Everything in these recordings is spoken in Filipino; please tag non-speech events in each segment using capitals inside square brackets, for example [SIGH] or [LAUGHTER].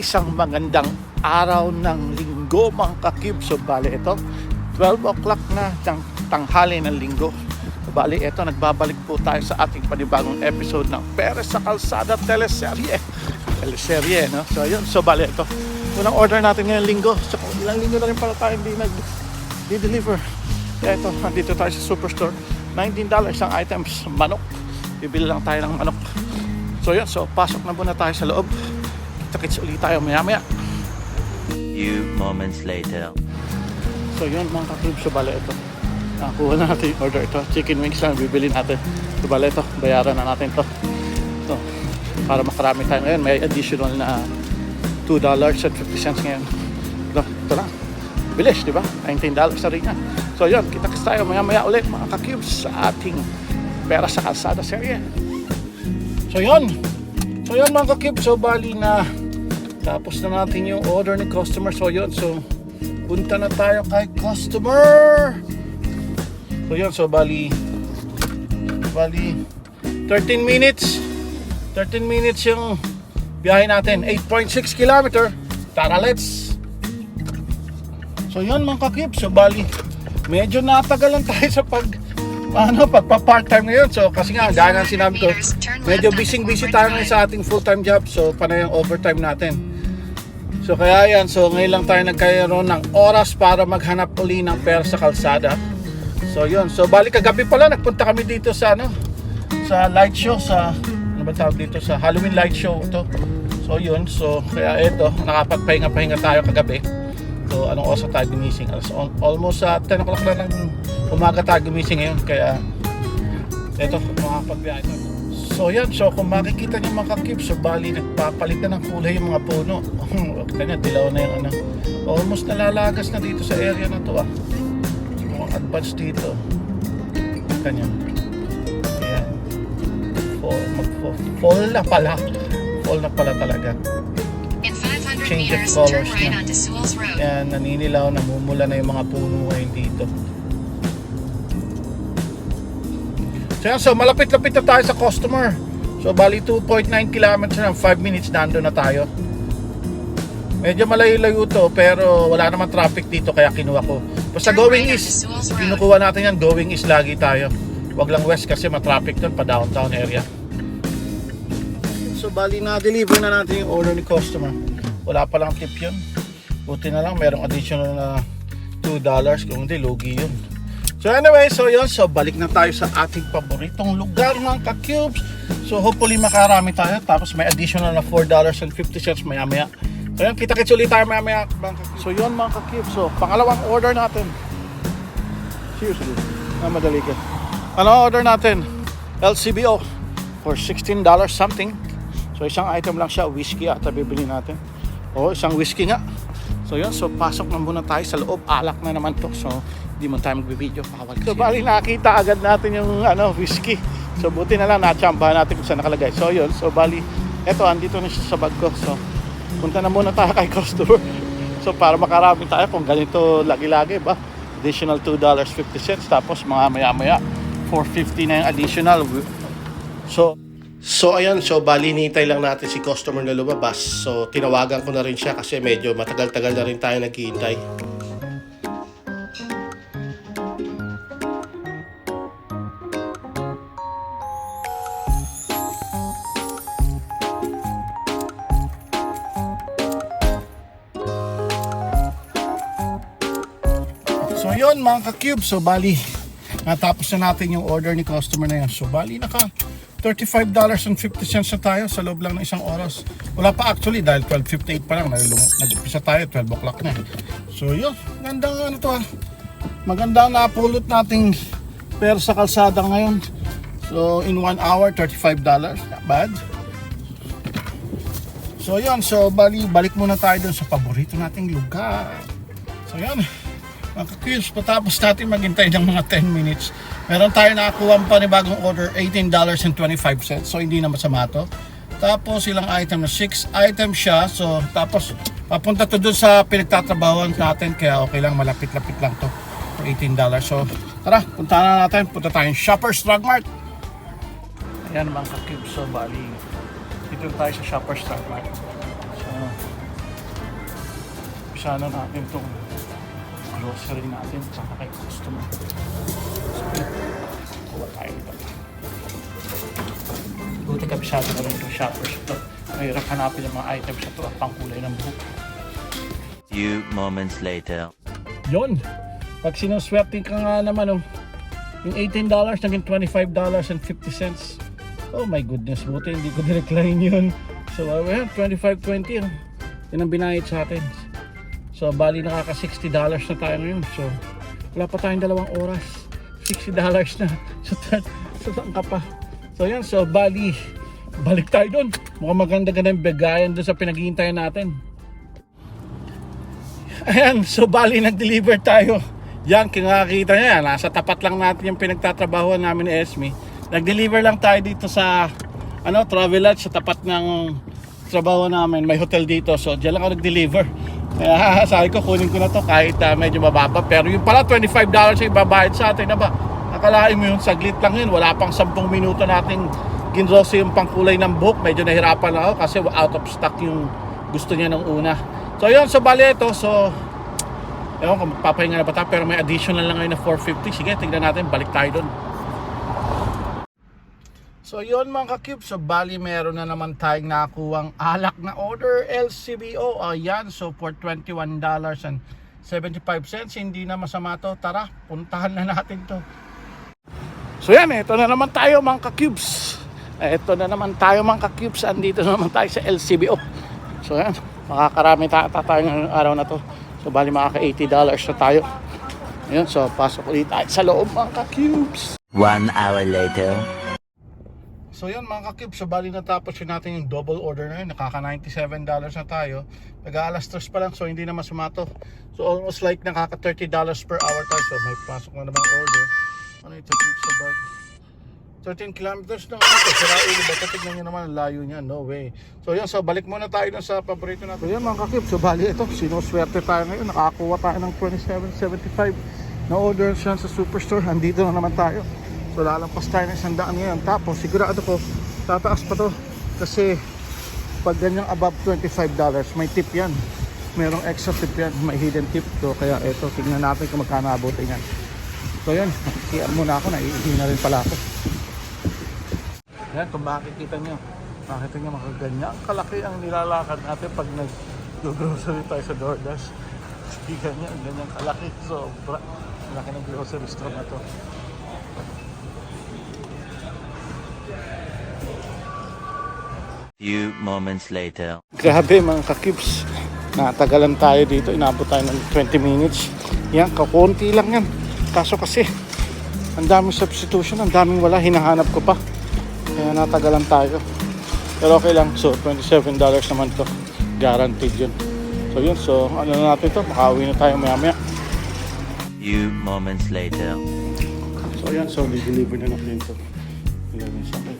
isang magandang araw ng linggo mga kakib. So bali ito, 12 o'clock na ng tanghali ng linggo. So, bali ito, nagbabalik po tayo sa ating panibagong episode ng Perez sa Kalsada teleserye. Teleserye, no? So yun, so bali ito. Unang order natin ngayong linggo. So ilang linggo na rin pala tayo hindi nag-deliver. Kaya ito, nandito tayo sa Superstore. $19 ang items, manok. Bibili lang tayo ng manok. So yun, so pasok na muna tayo sa loob. Kita-kits ulit tayo maya-maya. Few moments later. So yun mga kakib, so bale ito. Nakuha na natin yung order ito. Chicken wings lang bibili natin. So bale ito, bayaran na natin to. So, para makarami tayo ngayon, may additional na $2.50 ngayon. Ito, ito na. Bilis, di ba? $19 na rin yan. So yun, kita-kits tayo maya-maya ulit mga kakibs sa ating pera sa kalsada serye. So yun. So yun mga kakib. So bali na tapos na natin yung order ni customer. So yun. So punta na tayo kay customer. So yun. So bali bali 13 minutes. 13 minutes yung biyahe natin. 8.6 kilometer. Tara let's. So yun mga kakib. So bali medyo natagalan [LAUGHS] tayo sa pag ano, pagpa part-time ngayon. So, kasi nga, gaya ng sinabi ko, medyo busy-busy tayo ngayon sa ating full-time job. So, panay ang overtime natin. So, kaya yan. So, ngayon lang tayo nagkaroon ng oras para maghanap uli ng pera sa kalsada. So, yun. So, balik kagabi pala, nagpunta kami dito sa, ano, sa light show, sa, ano ba tawag dito, sa Halloween light show to. So, yun. So, kaya ito, nakapagpahinga-pahinga tayo kagabi. So, anong oras tayo gumising? Alas, al- almost sa 10 o'clock na ng umaga tayo gumising ngayon. Kaya, eto, makapagbiyahe tayo. So, yan. So, kung makikita niyo mga kakip, so, bali, nagpapalit na ng kulay yung mga puno. [LAUGHS] Kita niya, dilaw na yung ano. Almost nalalagas na dito sa area na to, ah. Mukhang advance dito. Kita niyo. Ayan. Fall, mag-fall. Fall na pala. Fall na pala talaga. In 500 Change of colors Road. Kaya naninilaw, namumula na yung mga puno ngayon dito. So, yan, so malapit-lapit na tayo sa customer. So bali 2.9 kilometers ng 5 minutes nando na tayo. Medyo malayo-layo to pero wala naman traffic dito kaya kinuha ko. Basta going east, kinukuha natin yan, going east lagi tayo. Wag lang west kasi matraffic doon pa downtown area. So bali na deliver na natin yung order ni customer. Wala pa lang tip yun. Buti na lang merong additional na $2 kung hindi lugi yun. So anyway, so yun, so balik na tayo sa ating paboritong lugar ng ka-cubes. So hopefully makarami tayo tapos may additional na $4.50 maya maya. So yun, kita-kits ulit tayo maya maya. So yun mga ka-cubes, so pangalawang order natin. Seriously, na madali ka. Ano order natin? LCBO for $16 something. So isang item lang siya, whiskey ata bibili natin. O isang whiskey nga. So yun, so pasok na muna tayo sa loob. Alak na naman to. So hindi mo tayo magbibideo. Bawal kasi. So bali nakita agad natin yung ano, whiskey. So buti na lang natsambahan natin kung saan nakalagay. So yun, so bali, eto andito na siya sa bag ko. So punta na muna tayo [LAUGHS] kay customer. So para makarami tayo kung ganito lagi-lagi ba? Additional $2.50 tapos mga maya-maya 450 na yung additional. So So ayan, so bali nitay lang natin si customer na lumabas. So tinawagan ko na rin siya kasi medyo matagal-tagal na rin tayo naghihintay. Yun mga ka-cube, so bali natapos na natin yung order ni customer na yan. So bali naka $35.50 na tayo sa loob lang ng isang oras. Wala pa actually dahil 12.58 pa lang. Nag-umpisa tayo, 12 o'clock na. So yun, gandang ano to ah. Magandang napulot nating pera sa kalsada ngayon. So in 1 hour, $35. Not bad. So yun, so bali, balik muna tayo dun sa paborito nating lugar. So yun, kakuyos, patapos natin maghintay ng mga 10 minutes, meron tayo nakakuha pa ni bagong order, $18.25. So hindi na masama to. Tapos ilang item na 6 item siya. So tapos papunta to dun sa pinagtatrabahoan natin kaya okay lang malapit-lapit lang to for $18. So tara, punta na natin. Punta tayong Shoppers Drug Mart. Ayan mga kakibs. So bali, dito tayo sa Shoppers Drug Mart. So umpisa na natin itong grocery natin para kay customer. So, kuha tayo dito. Buti kabisado na rin itong shoppers ito. Mahirap hanapin yung mga items ito at pangkulay ng buhok. Few moments later. Yon. Pag sinuswerte ka nga naman, oh, yung $18 naging $25.50. Oh my goodness, buti hindi ko dinecline yun. So, uh, well, 25.20 yun. Yun ang binayad sa atin. So, bali nakaka $60 na tayo ngayon. So, wala pa tayong dalawang oras. $60 na. [LAUGHS] So, so saan ka pa? So, yan. So, bali, balik tayo doon. Mukhang maganda-ganda yung begayan doon sa pinaghihintayan natin. Ayan, so bali nag-deliver tayo. Yan, kinakita niya, nasa tapat lang natin yung pinagtatrabahuan namin ni Esme. Nag-deliver lang tayo dito sa ano, travel lodge sa tapat ng trabaho namin. May hotel dito, so diyan lang ako nag-deliver. Kaya sabi ko, kunin ko na to kahit ah, medyo mababa. Pero yung pala, $25 yung ibabayad sa atin. Aba, akalain mo yun, saglit lang yun. Wala pang 10 minuto nating ginrose yung pangkulay ng book. Medyo nahirapan ako kasi out of stock yung gusto niya nung una. So yun, so bali ito. So, ewan ko magpapahinga na ba tayo pero may additional lang ngayon na 450. Sige, tignan natin. Balik tayo doon. So yun mga ka-cube, so bali meron na naman tayong nakuwang alak na order LCBO. Ayan, so for $21.75 hindi na masama to. Tara, puntahan na natin to. So yan, ito na naman tayo mga ka-cubes. Ito na naman tayo mga ka-cubes. Andito na naman tayo sa LCBO. So yan, makakarami ta ta- tayo ngayong araw na to. So bali makaka $80 na tayo. Ayun, so pasok ulit tayo sa loob mga ka-cubes. One hour later. So yun mga ka-cubes, so bali natapos yun natin yung double order na yun. Nakaka $97 na tayo. Nag alas 3 pa lang, so hindi naman sumato. So almost like nakaka $30 per hour tayo. So may pasok na namang order. Ano ito pizza bag? 13 kilometers na ano ito. Sira ulo ba? Tignan nyo naman ang layo niya. No way. So yun, so balik muna tayo sa paborito natin. So yun mga ka-cubes, so bali ito. Sinuswerte tayo ngayon. Nakakuha tayo ng 27.75 na order siya sa superstore. Andito na naman tayo. Lalampas tayo ng isang daan ngayon. Tapos sigurado ko, tataas pa to. Kasi pag ganyang above $25, may tip yan. Merong extra tip yan, may hidden tip. So kaya eto, tingnan natin kung magkano abutin yan. So [LAUGHS] yan, nakikian muna ako, naiihi na rin pala ako. Yan, kung makikita nyo, makikita nyo makaganyan. Kalaki ang nilalakad natin pag nag-grocery tayo sa DoorDash. [LAUGHS] Ganyan, ganyan kalaki. Sobra. Laki ng grocery store na to. Few moments later. Grabe mga kakibs. Natagalan tayo dito. Inabot tayo ng 20 minutes. Yan, kakunti lang yan. Kaso kasi, ang daming substitution, ang daming wala. Hinahanap ko pa. Kaya natagalan tayo. Pero okay lang. So, $27 naman to. Guaranteed yun. So yun, so ano na natin to? Makauwi na tayo maya maya. Few moments later. So yan, so di-deliver na natin ito. 11 seconds. Wala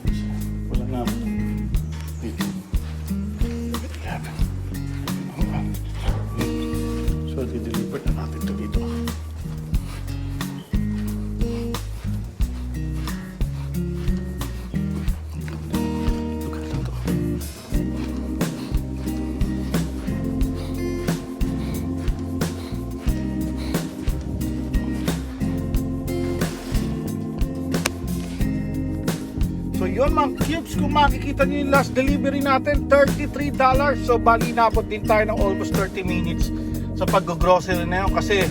yun mga cubes, kung makikita nyo yung last delivery natin, $33. So bali nabot din tayo ng almost 30 minutes sa pag-grocery na yun. Kasi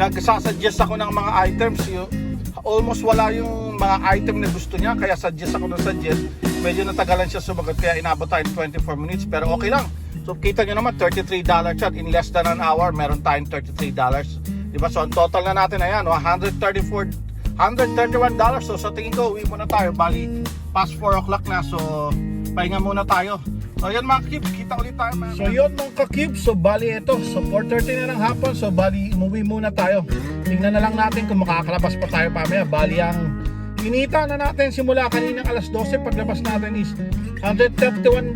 nagsasuggest ako ng mga items. Yung, almost wala yung mga item na gusto niya. Kaya suggest ako ng suggest. Medyo natagalan siya sumagot. Kaya inabot tayo ng 24 minutes. Pero okay lang. So kita nyo naman $33 siya in less than an hour meron tayong $33 diba? So ang total na natin ayan 134 $131 so sa tingin ko uwi muna tayo. Bali past 4 o'clock na so pahinga muna tayo. So yan mga kibs kita ulit tayo mga so yun mga kakibs so bali ito so 4.30 na ng hapon so bali umuwi muna tayo. Tingnan na lang natin kung makakalabas pa tayo pamaya bali ang Kinita na natin simula kaninang alas 12 paglabas natin is $131.16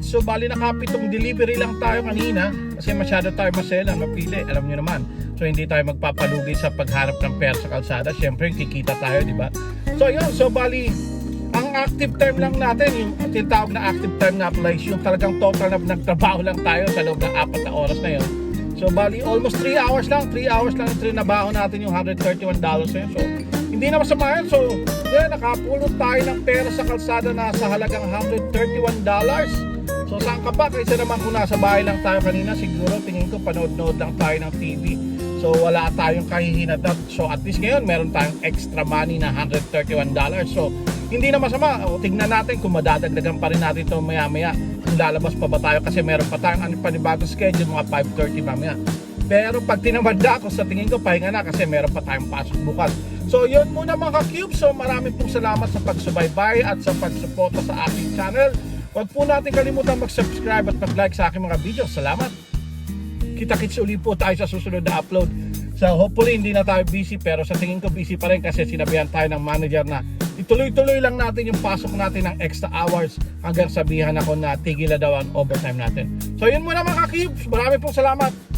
so bali nakapitong delivery lang tayo kanina kasi masyado tayo masela mapili alam nyo naman. So hindi tayo magpapalugi sa paghanap ng pera sa kalsada. Syempre kikita tayo di ba? So yun so bali active term lang natin, yung tinatawag na active term nga pala is yung talagang total na nagtrabaho lang tayo sa loob ng apat na oras na yun. So bali almost 3 hours lang, 3 hours lang trinabaho natin yung $131 na yun. So hindi na masama yan. So yeah, nakapulot tayo ng pera sa kalsada na sa halagang $131. So saan ka pa? Kaysa naman kung nasa bahay lang tayo kanina, siguro tingin ko panood-nood lang tayo ng TV. So wala tayong kahihinatap. So at least ngayon meron tayong extra money na $131. So hindi na masama. O, tingnan natin kung madadagdagan pa rin natin ito maya maya. Kung lalabas pa ba tayo kasi meron pa tayong ano, panibagong schedule mga 5.30 mamaya. Pero pag tinamad na ako sa tingin ko pahinga na kasi meron pa tayong pasok bukas. So yun muna mga ka-cube. So marami pong salamat sa pagsubaybay at sa pagsuporta sa aking channel. Huwag po natin kalimutan mag-subscribe at mag-like sa aking mga video. Salamat! kita-kits uli po tayo sa susunod na upload. So hopefully hindi na tayo busy pero sa tingin ko busy pa rin kasi sinabihan tayo ng manager na ituloy-tuloy lang natin yung pasok natin ng extra hours hanggang sabihan ako na tigil na daw ang overtime natin. So yun muna mga cubes. Marami pong salamat.